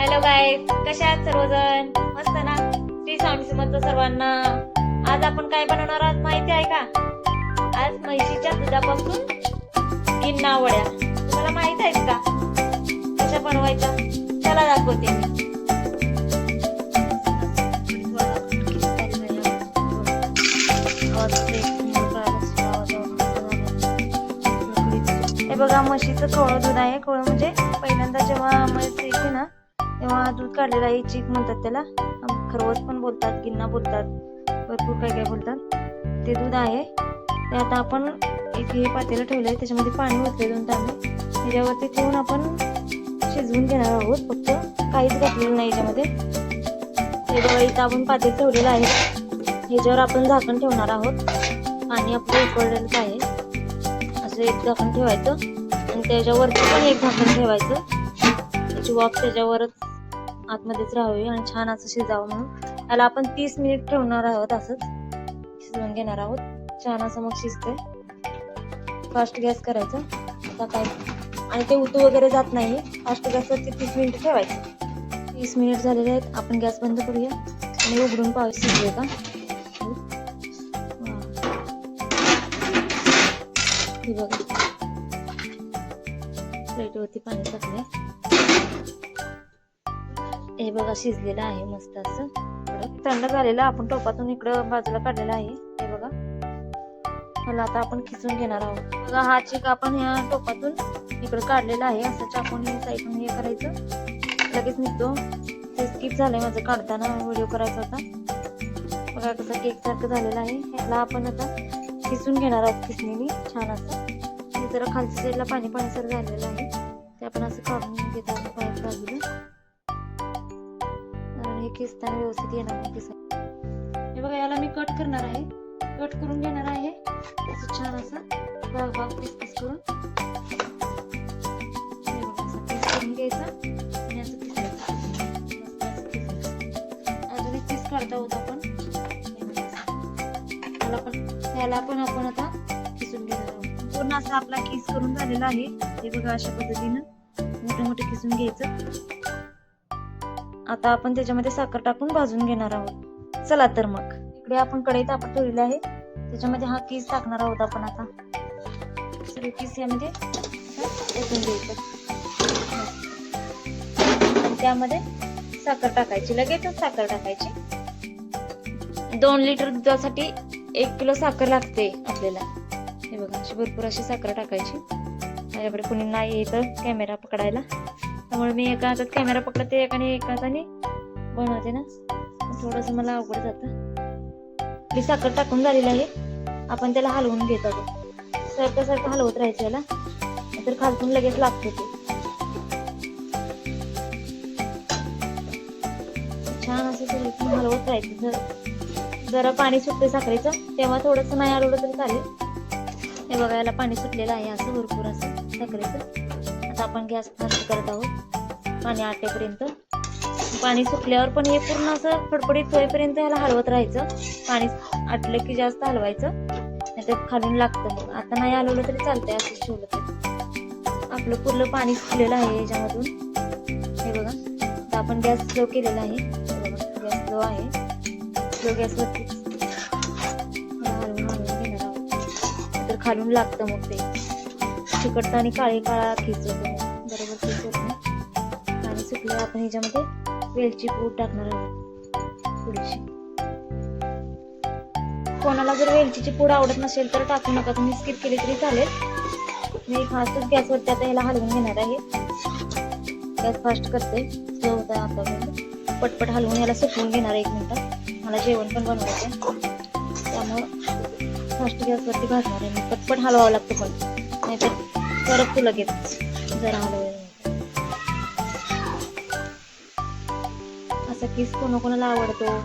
Hello गाय कशा आहात सर्वजण? मस्त ना? श्री स्वामी समर्थ सर्वांना. आज आपण काय बनवणार आहात माहिती आहे का? आज म्हैशीच्या दुधापासून गिन्ना वड्या. तुम्हाला माहीत आहेत का? कशा बनवायच्या? चला दाखवते मी. हे बघा म्हशीचं कोळं दूध आहे. कोळं म्हणजे पहिल्यांदा जेव्हा म्हशी येते ना तेव्हा दूध काढलेला आहे चीक म्हणतात त्याला. खरवस पण बोलतात गिन्ना बोलतात भरपूर काय काय बोलतात. ते दूध आहे. ते आता आपण एक हे पातेलं ठेवलं आहे त्याच्यामध्ये पाणी ओतले दोन तांदूळ त्याच्यावरती ठेवून आपण शिजवून घेणार आहोत. फक्त काहीच घातलेलं नाही याच्यामध्ये हे बघा इथं आपण पातेल ठेवलेलं आहे. ह्याच्यावर आपण झाकण ठेवणार आहोत. पाणी आपलं उकळलेलंच आहे. असं एक झाकण ठेवायचं. आणि त्याच्यावरती पण एक झाकण ठेवायचं. त्याची वाफ त्याच्यावरच आतमध्येच राहावी आणि छान असं शिजावं म्हणून. त्याला आपण तीस मिनिट ठेवणार आहोत असंच. शिजवून घेणार आहोत. छान असं मग शिजतंय. फास्ट गॅस करायचा. आता काय? आणि ते उतू वगैरे जात नाही फास्ट गॅसवरती तीस मिनिट ठेवायचं. तीस मिनिट झालेले आहेत. आपण गॅस बंद करूया. आणि उघडून पाऊस शिजले का? हे. बघा. प्लेटवरती पाणी टाकले हे बघा शिजलेलं आहे मस्त असं. थंड झालेलं आपण टोपातून इकडं बाजूला काढलेलं आहे. हे बघा. ह्याला आता आपण खिचून घेणार आहोत. बघा हा चिक आपण ह्या टोपातून इकडं काढलेला आहे. असं चाकून साईडून हे करायचं. लगेच निघतो. ते स्किप झालंय माझं काढताना. व्हिडिओ करायचा होता. बघा कसं केक सारखं झालेलं आहे. ह्याला आपण आता खिसून घेणार आहोत खिसणीने छान असं. जरा खालच्या साईडला पाणी पाणी सर झालेलं आहे. ते आपण असं काढून घेत आहोत बाजूला. खिसताना व्यवस्थित येणार नाही खिसा हे बघा याला मी कट करणार आहे. कट करून घेणार आहे. असं छान असं भाग भाग पीस पीस करून. हे बघा असं पीस करून घ्यायचा. आणि असं खिसायचं अजून एक पीस काढता होता आपण. त्याला पण त्याला पण आपण आता खिसून घेणार आहोत. पूर्ण असा आपला किस करून झालेला आहे. हे बघा अशा पद्धतीनं मोठे मोठे खिसून घ्यायचं. आता आपण त्याच्यामध्ये साखर टाकून भाजून घेणार आहोत. चला तर मग. इकडे आपण कढई तापत ठेवलेली आहे. त्याच्यामध्ये हा किस टाकणार आहोत आपण आता. सगळे किस यामध्ये घ्यायचं. त्यामध्ये साखर टाकायची. लगेचच साखर टाकायची. दोन लिटर दुधासाठी एक किलो साखर लागते आपल्याला. हे बघा अशी भरपूर अशी साखर टाकायची. माझ्याकडे कुणी नाही येतं कॅमेरा पकडायला. त्यामुळे मी एका हातात कॅमेरा पकडते एकाने एका हाताने बनवते ना. थोडंसं मला अवघड जातं. आपली साखर टाकून झालेली आहे. आपण त्याला हलवून घेत आहोत. सारखं सारखं हलवत राहायचं याला. तर खालतून लगेच लागते ते. छान असं सगळं हलवत राहायचं. जर जरा पाणी सुटते साखरेचं तेव्हा थोडंसं नाही हलवलं तरी चालेल. हे बघा याला पाणी सुटलेलं आहे असं भरपूर असं साखरेचं. आता आपण गॅस फास्ट करत आहोत. पाणी आटेपर्यंत. पाणी सुकल्यावर पण हे पूर्ण असं फडफडीत होईपर्यंत ह्याला हलवत राहायचं. पाणी आटलं की जास्त हलवायचं. नाहीतर खालून लागतं मग. आता नाही हलवलं तरी चालतंय असं ठेवलं तरी. आपलं पूर्ण पाणी सुकलेलं आहे याच्यामधून. हे बघा. आता आपण गॅस स्लो केलेला आहे. गॅस स्लो आहे. स्लो गॅसवरती हलवून हलवून घेणार आहोत. तर खालून लागतं मग ते. चिकटतं आणि काळे काळा खिच बरोबर खिचत नाही आपण ह्याच्यामध्ये वेलची पूड टाकणार आहोत. थोडीशी कोणाला जर वेलचीची पूड आवडत नसेल तर टाकू नका. तुम्ही स्किप केली तरी चालेल. मी फास्टच गॅसवरती आता ह्याला हलवून घेणार आहे. गॅस फास्ट करते. स्लो होता आता पटपट हलवून याला सुकवून घेणार आहे एक मिनिटात मला जेवण पण बनवायचं आहे त्यामुळं फास्ट गॅसवरती भाजणार आहे मी. पटपट हलवावं लागतं पण. नाहीतर परतू लगेच जरा हलवलं असा किस कोणाकोणाला आवडतो?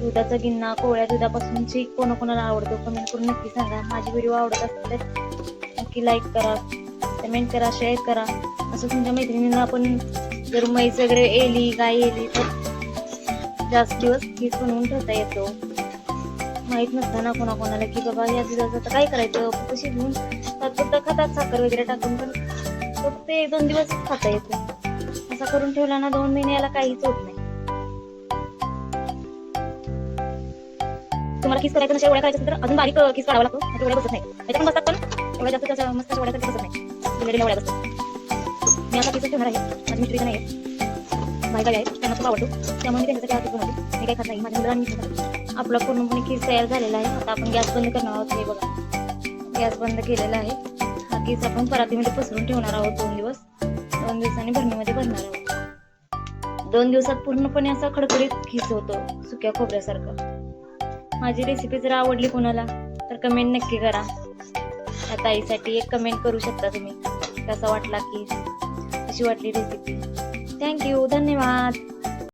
दुधाचा गिन्ना कोवळ्या दुधापासून चीक कोणाकोणाला आवडतो? कमेंट करून नक्की सांगा. माझे व्हिडिओ आवडत असतील तर नक्की लाईक करा कमेंट करा शेअर करा. असं तुमच्या मैत्रिणींना आपण जर म्हैस वगैरे येली गाय येली तर जास्त दिवस किस बनवून ठेवता येतो. माहीत नसताना कोणाकोणाला की बाबा या दुधाचं आता काय करायचं? कशी घेऊन तात्पुरतं खातात साखर वगैरे टाकून पण फक्त एक दोन दिवस खाता येतो असा करून ठेवला ना दोन महिने याला काहीच होत नाही. तुम्हाला किस करायचं नसेल एवढ्या करायचं तर अजून बारीक किस काढावा लागतो. नाहीतर एवढ्या बसत नाही. त्याच्या बसतात पण. एवढ्या जास्त त्याच्या मस्त एवढ्या तरी बसत नाही. दिलेल्या एवढ्या बसतात. मी असा किस ठेवणार आहे. माझी मिस्त्री नाही आहे. माझ्या काय आहे त्यांना खूप आवडतो. त्यामुळे मी त्यांच्यासाठी हा किस मी काही खात नाही. माझ्या मुलांनी मी खात आपला पूर्णपणे किस तयार झालेला आहे. आता आपण गॅस बंद करणार आहोत हे बघा. गॅस बंद केलेला आहे. हा केस आपण परातीमध्ये पसरून ठेवणार आहोत दोन दिवस. दोन दिवसांनी भरणीमध्ये भरणार आहोत. दोन दिवसात पूर्णपणे असा खडखडीत खीस होतो सुक्या खोबऱ्यासारखं. माझी रेसिपी जर आवडली कोणाला तर कमेंट नक्की करा. या ताईसाठी एक कमेंट करू शकता तुम्ही कसा वाटला की कशी वाटली रेसिपी थँक्यू धन्यवाद.